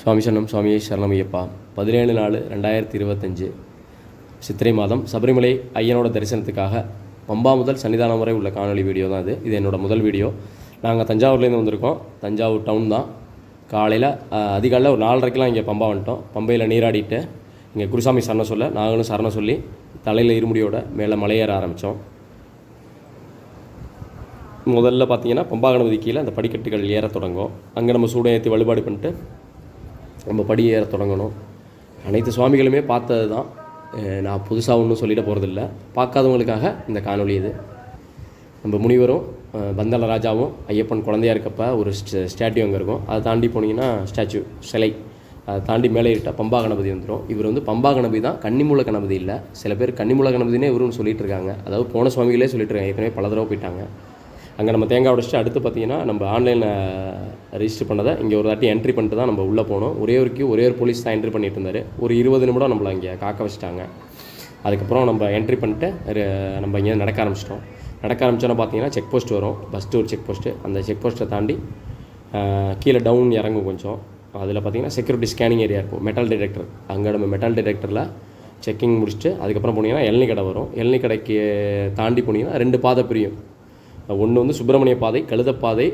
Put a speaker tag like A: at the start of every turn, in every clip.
A: சுவாமி சரணம் சுவாமியே சரணமையப்பா. பதினேழு நாலு ரெண்டாயிரத்தி இருபத்தஞ்சு சித்திரை மாதம் சபரிமலை ஐயனோட தரிசனத்துக்காக பம்பா முதல் சன்னிதானம் வரை உள்ள காணொலி வீடியோ தான் இது. இது என்னோடய முதல் வீடியோ. நாங்கள் தஞ்சாவூர்லேருந்து வந்திருக்கோம். தஞ்சாவூர் டவுன் தான். காலையில் அதிகாலையில் ஒரு நாலரைக்கெலாம் இங்கே பம்பா வந்துட்டோம். பம்பையில் நீராடிட்டு இங்கே குருசாமி சரணம் சொல்ல நாங்களும் சரணம் சொல்லி தலையில் இருமுடியோட மேலே மலையேற ஆரம்பித்தோம் முதல்ல பார்த்தீங்கன்னா பம்பா கணபதி கீழே அந்த படிக்கட்டுகள் ஏற தொடங்கும் அங்கே நம்ம சூடம் ஏற்றி வழிபாடு பண்ணிட்டு நம்ம படி ஏற தொடங்கணும். அனைத்து சுவாமிகளுமே பார்த்தது தான். நான் புதுசாக ஒன்றும் சொல்லிட போகிறதில்ல பார்க்காதவங்களுக்காக இந்த காணொளி இது. நம்ம முனிவரும் பந்தள பந்தல ராஜாவும் ஐயப்பன் குழந்தையா இருக்கப்ப ஒரு ஸ்ட- ஸ்டாட்யூ அங்கே இருக்கும். அதை தாண்டி போனீங்கன்னா ஸ்டாச்சு சிலை. அதை தாண்டி மேலே ஏறிட்டா பம்பா கணபதி வந்துடும் இவர் வந்து பம்பா கணபதி தான் கன்னிமூல கணபதி இல்லை. சில பேர் கன்னிமூல கணபதினே இவருன்னு சொல்லிட்டு இருக்காங்க. அதாவது போன சுவாமிகளே சொல்லிட்டு இருக்காங்க. ஏற்கனவே பல தடவை போயிட்டாங்க. அங்கே நம்ம தேங்காய் உடைச்சிட்டு அடுத்து பார்த்தீங்கன்னா நம்ம ஆன்லைனில் ரெஜிஸ்டர் பண்ணதை இங்கே ஒரு தாட்டி என்ட்ரி பண்ணிட்டு தான் நம்ம உள்ளே போனோம். ஒரே ஒரு queue, ஒரே ஒரு போலீஸ் தான் என்ட்ரி பண்ணிட்டு இருந்தார். ஒரு இருபது நிமிடம் நம்மளை இங்கே காக்க வச்சுட்டாங்க. அதுக்கப்புறம் நம்ம என்ட்ரி பண்ணிட்டு நம்ம இங்கே நடக்க ஆரம்பிச்சிட்டோம். நடக்க ஆரம்பிச்சோன்னா பார்த்தீங்கன்னா செக் போஸ்ட் வரும். ஃபஸ்ட்டு ஒரு செக் போஸ்ட்டு அந்த செக் போஸ்ட்டை தாண்டி கீழே டவுன் இறங்கும் கொஞ்சம். அதில் பார்த்தீங்கன்னா செக்யூரிட்டி ஸ்கேனிங் ஏரியா இருக்கும். மெட்டல் டிடெக்டர் அங்கே நம்ம மெட்டல் டிடெக்டரில் செக்கிங் முடிச்சுட்டு அதுக்கப்புறம் போனீங்கன்னா எல்னி கடை வரும். எல்னி கடைக்கு தாண்டி போனீங்கன்னா ரெண்டு பாதை பிரியும். ஒன்று வந்து சுப்பிரமணிய பாதை கழுதப்பாதை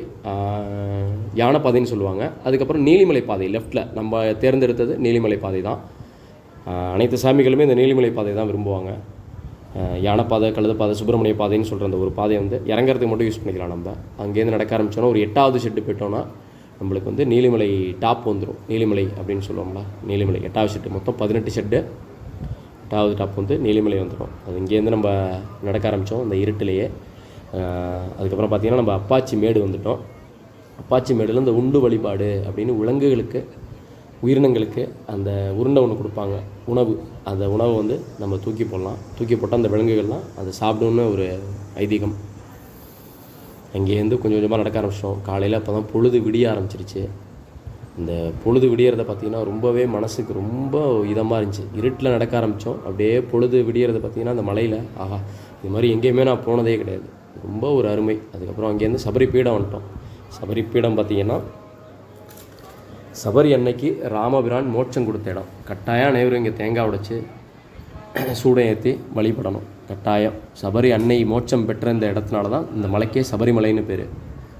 A: யானைப்பாதைன்னு சொல்லுவாங்க. அதுக்கப்புறம் நீலிமலை பாதை லெஃப்ட்டில் நம்ம தேர்ந்தெடுத்தது நீலிமலை பாதை தான். அனைத்து சாமிகளுமே இந்த நீலிமலை பாதை தான் விரும்புவாங்க. யானைப்பாதை கழுதப்பாதை சுப்பிரமணிய பாதைன்னு சொல்கிற அந்த ஒரு பாதையை வந்து இறங்குறதுக்கு மட்டும் யூஸ் பண்ணிக்கலாம் நம்ம. அங்கேருந்து நடக்க ஆரம்பிச்சோன்னா ஒரு எட்டாவது ஷெட்டு போயிட்டோன்னா நம்மளுக்கு வந்து நீலிமலை டாப் வந்துடும் நீலிமலை அப்படின்னு சொல்லுவோம்ல நீலிமலை எட்டாவது ஷெட்டு மொத்தம் பதினெட்டு ஷெட்டு எட்டாவது டாப் வந்து நீலிமலை வந்துடும் அது இங்கேருந்து நம்ம நடக்க ஆரம்பித்தோம் அந்த இருட்டிலேயே அதுக்கப்புறம் பார்த்திங்கன்னா நம்ம அப்பாச்சி மேடு வந்துட்டோம். அப்பாச்சி மேடில் இந்த உண்டு வழிபாடு அப்படின்னு விலங்குகளுக்கு உயிரினங்களுக்கு அந்த உருண்டை ஒன்று கொடுப்பாங்க. உணவு. அந்த உணவை வந்து நம்ம தூக்கி போடலாம். தூக்கி போட்டால் அந்த விலங்குகள்லாம் அதை சாப்பிடும்னு ஒரு ஐதீகம். அங்கேருந்து கொஞ்சம் கொஞ்சமாக நடக்க ஆரம்பிச்சிட்டோம். காலையில் அப்போ தான் பொழுது விடிய ஆரம்பிச்சிருச்சு. இந்த பொழுது விடியறத பார்த்தீங்கன்னா ரொம்பவே மனசுக்கு ரொம்ப இதமாக இருந்துச்சு. இருட்டில் நடக்க ஆரம்பித்தோம் அப்படியே பொழுது விடியறத பார்த்தீங்கன்னா அந்த மலையில் ஆஹா இது மாதிரி எங்கேயுமே நான் போனதே கிடையாது. ரொம்ப ஒரு அருமை. அதுக்கப்புறம் அங்கேருந்து சபரி பீடம் வந்துட்டோம். சபரி பீடம் பார்த்தீங்கன்னா சபரி அன்னைக்கு ராமபிரான் மோட்சம் கொடுத்த இடம். கட்டாயம் அனைவரும் இங்கே தேங்காய் உடைச்சு சூடம் ஏற்றி வழிபடணும். கட்டாயம். சபரி அன்னை மோட்சம் பெற்ற இந்த இடத்துனால தான் இந்த மலைக்கே சபரிமலைன்னு பேர்.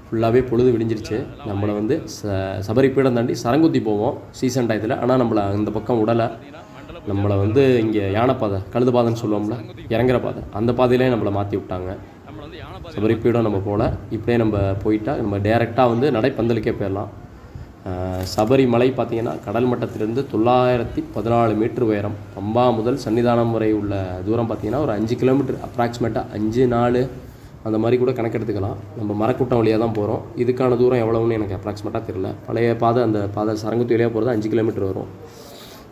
A: ஃபுல்லாகவே பொழுது விடிஞ்சிருச்சு. நம்மளை வந்து ச சபரி பீடம் தாண்டி சரங்குத்தி போவோம் சீசன் டயத்தில். ஆனால் நம்மளை அந்த பக்கம் விடலை நம்மளை வந்து இங்கே யானைப்பாதை கழுது பாதைன்னு சொல்லுவோம்ல இறங்குற பாதை. அந்த பாதையிலே நம்மளை மாற்றி விட்டாங்க. சபரிப்பீடம் நம்ம போகல இப்படியே நம்ம போயிட்டால் நம்ம டேரெக்டாக வந்து நடைப்பந்தலுக்கே போயிடலாம். சபரிமலை பார்த்திங்கன்னா கடல் மட்டத்திலிருந்து தொள்ளாயிரத்தி பதினாலு மீட்டர் உயரம். பம்பா முதல் சன்னிதானம் வரை உள்ள தூரம் பார்த்தீங்கன்னா ஒரு அஞ்சு கிலோமீட்டர் அப்ராக்சிமேட்டாக அஞ்சு நாலு அந்த மாதிரி கூட கணக்கெடுத்துக்கலாம். நம்ம மரக்கூட்டம் வழியாக தான் போகிறோம் இதுக்கான தூரம் எவ்வளோன்னு எனக்கு அப்ராக்சிமேட்டாக தெரியல. பழைய பாதை அந்த பாதை சரங்குத்தி வழியாக போகிறது அஞ்சு கிலோமீட்டர் வரும்.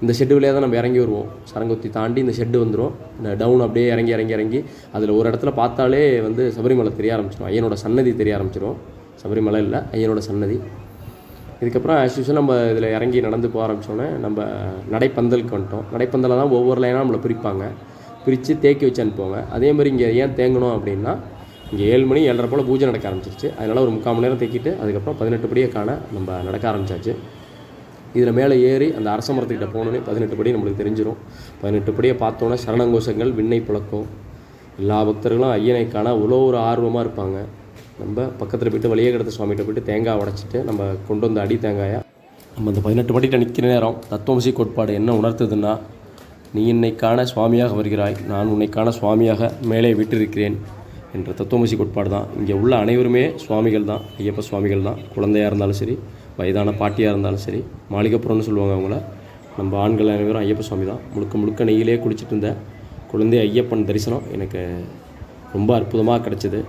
A: இந்த ஷெட்டு வழியாக தான் நம்ம இறங்கி வருவோம். சரங்குத்தி தாண்டி இந்த ஷெட்டு வந்துடும் இந்த டவுன் அப்படியே இறங்கி இறங்கி இறங்கி அதில் ஒரு இடத்துல பார்த்தாலே வந்து சபரிமலை தெரிய ஆரம்பிச்சிடும் ஐயனோட சன்னதி தெரிய ஆரம்பிச்சிடும் சபரிமலை இல்லை ஐயனோட சன்னதி. இதுக்கப்புறம் ஆஸ் யூஸ்வல் நம்ம இதில் இறங்கி நடந்து போக ஆரம்பித்தோன்னே நம்ம நடைப்பந்தலுக்கு வந்துட்டோம். நடைப்பந்தலில் தான் ஒவ்வொரு லைனாக நம்மளை பிரிப்பாங்க. பிரித்து தேக்கி வச்சு அனுப்புவாங்க. அதே மாதிரி இங்கே ஏன் தேங்கணும் அப்படின்னா இங்கே ஏழு மணி ஏழரை போல் பூஜை நடக்க ஆரம்பிச்சிருச்சு. அதனால் ஒரு முக்கால் மணி நேரம் தேக்கிட்டு அதுக்கப்புறம் பதினெட்டு படியை காண நம்ம நடக்க ஆரம்பிச்சாச்சு. இதில் மேலே ஏறி அந்த அரச மரத்துக்கிட்ட போனோன்னே பதினெட்டு படி நம்மளுக்கு தெரிஞ்சிடும் பதினெட்டு படியை பார்த்தோன்னே சரணங்கோஷங்கள் விண்ணை புழக்கம். எல்லா பக்தர்களும் ஐயனை காண அவ்வளோ ஒரு ஆர்வமாக இருப்பாங்க. நம்ம பக்கத்தில் போயிட்டு வழியே கிடத்த சுவாமிகிட்ட போயிட்டு தேங்காய் உடைச்சிட்டு நம்ம கொண்டு வந்த அடி தேங்காயை நம்ம அந்த பதினெட்டு படிக்கிட்ட நிற்கிற நேரம் தத்துவமசி கோட்பாடு என்ன உணர்த்துதுன்னா நீ என்னை காண சுவாமியாக வருகிறாய். நான் உன்னை காண சுவாமியாக மேலே விட்டிருக்கிறேன் என்ற தத்துவமசி கோட்பாடு தான். இங்கே உள்ள அனைவருமே சுவாமிகள் தான் ஐயப்ப சுவாமிகள் தான். குழந்தையாக இருந்தாலும் சரி வயதான பாட்டியாக இருந்தாலும் சரி மாளிகைப்புறம்னு சொல்லுவாங்க அவங்கள நம்ம ஆண்கள் அனைவரும் ஐயப்ப சுவாமி தான். முழுக்க முழுக்க நெய்யிலே குடிச்சிட்டு இருந்த குழந்தை ஐயப்பன் தரிசனம் எனக்கு ரொம்ப அற்புதமாக கிடச்சிது.